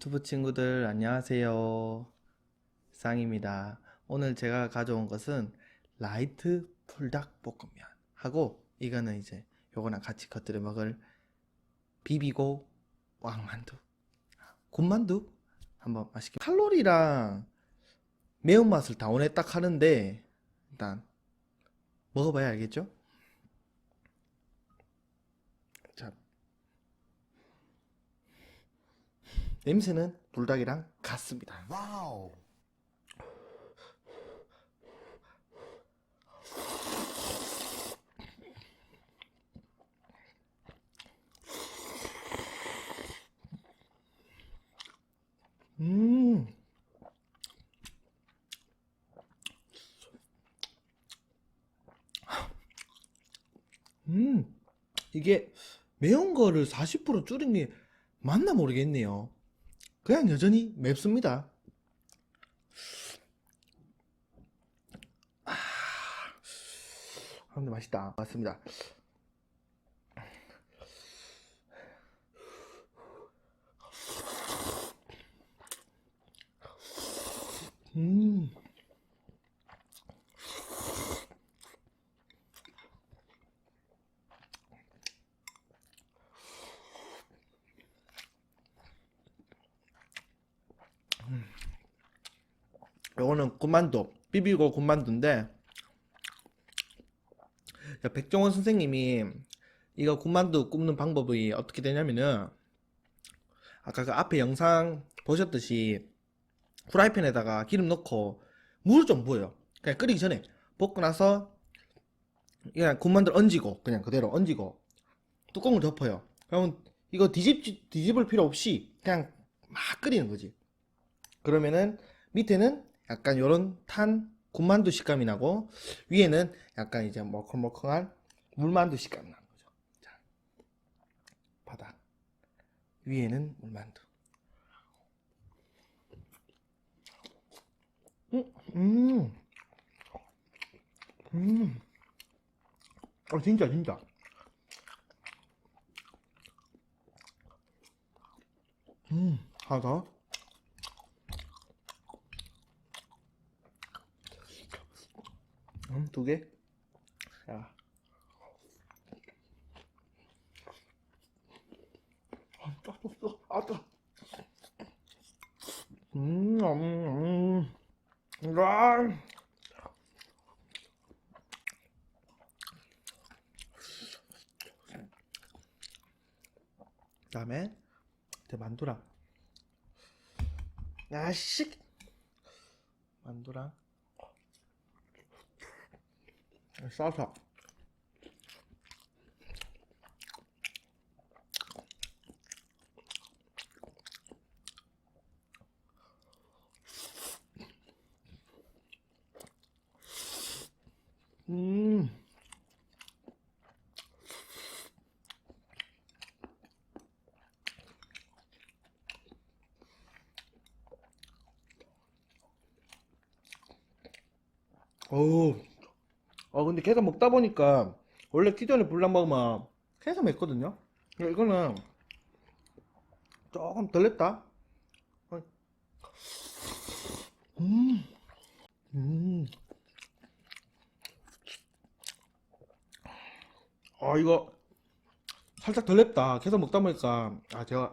유튜브 친구들 안녕하세요. 쌍입니다. 오늘 제가 가져온 것은 라이트 불닭 볶음면 하고 이거는 이제 요거랑 같이 곁들여 먹을 비비고 왕만두 곰만두 한번 맛있게 칼로리랑 매운맛을 다 원해 딱 하는데 일단 먹어봐야 알겠죠? 자 냄새는 불닭이랑 같습니다. 와우. 음. 음. 이게 매운 거를 40% 줄인 게 맞나 모르겠네요. 그냥 여전히 맵습니다. 아, 아, 근데 맛있다. 맞습니다. 음. 음. 요거는 군만두, 비비고 군만두인데, 자, 백종원 선생님이 이거 군만두 굽는 방법이 어떻게 되냐면은, 아까 그 앞에 영상 보셨듯이, 후라이팬에다가 기름 넣고 물을 좀 부어요. 그냥 끓이기 전에 볶고 나서 그냥 군만두를 얹고 그냥 그대로 얹고 뚜껑을 덮어요. 그러면 이거 뒤집 뒤집을 필요 없이 그냥 막 끓이는 거지. 그러면은 밑에는 약간 요런 탄 군만두 식감이 나고 위에는 약간 이제 멀컹멀컹한 물만두 식감이 나는 거죠. 자, 바닥 위에는 물만두. 음, 음, 음. 어, 진짜, 진짜. 음, 하나 더. 음, 두 개. 야. 아, 떴어, 아, 떴. 음, 음, 음. 아. 그다음에 내 만두랑 야씨 만두랑 싸서 음. 아, 근데 계속 먹다 보니까, 원래 기존에 불닭 먹으면 계속 맵거든요? 이거는 조금 덜? 어. 음. 음. 아, 이거 살짝 덜 맵다. 계속 먹다 보니까, 아, 제가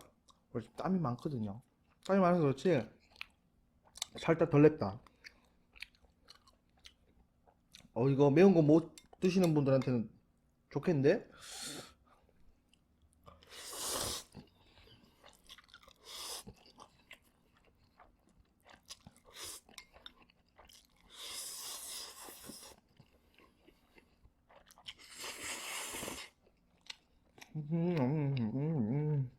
땀이 많거든요. 땀이 많아서 그렇지, 살짝 덜 맵다. 어, 이거 매운 거 못 드시는 분들한테는 좋겠는데? 음, 음, 음, 음.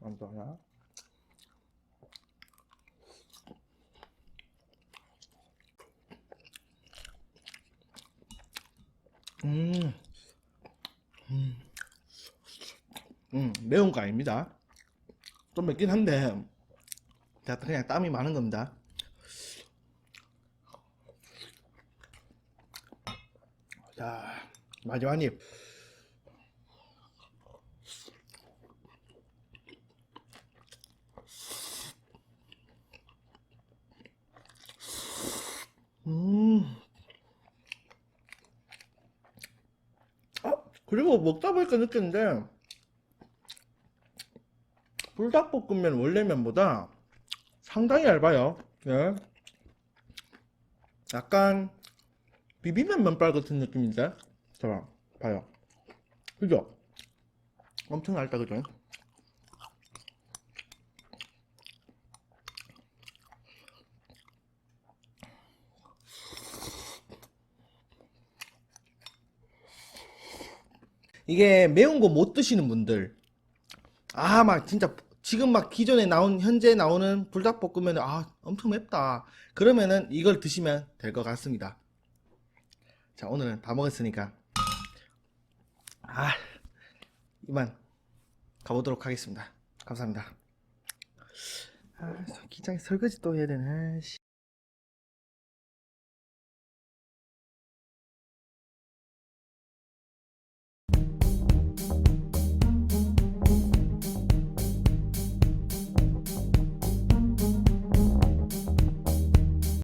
만두 하나. 음, 매운 거 아닙니다. 좀 맵긴 한데, 그냥 땀이 많은 겁니다. 자, 마지막 한 입. 음. 아, 그리고 먹다 보니까 느꼈는데, 불닭볶음면 원래 면보다 상당히 얇아요. 예. 약간 비빔면 면발 같은 느낌인데? 자, 봐요. 그죠? 엄청 얇다, 그죠? 이게 매운 거 못 드시는 분들, 아, 막 진짜 지금 막 기존에 나온 현재 나오는 불닭볶음면 아 엄청 맵다. 그러면은 이걸 드시면 될 것 같습니다. 자, 오늘은 다 먹었으니까 아 이만 가보도록 하겠습니다. 감사합니다. 아, 기장에 설거지 또 해야 되네.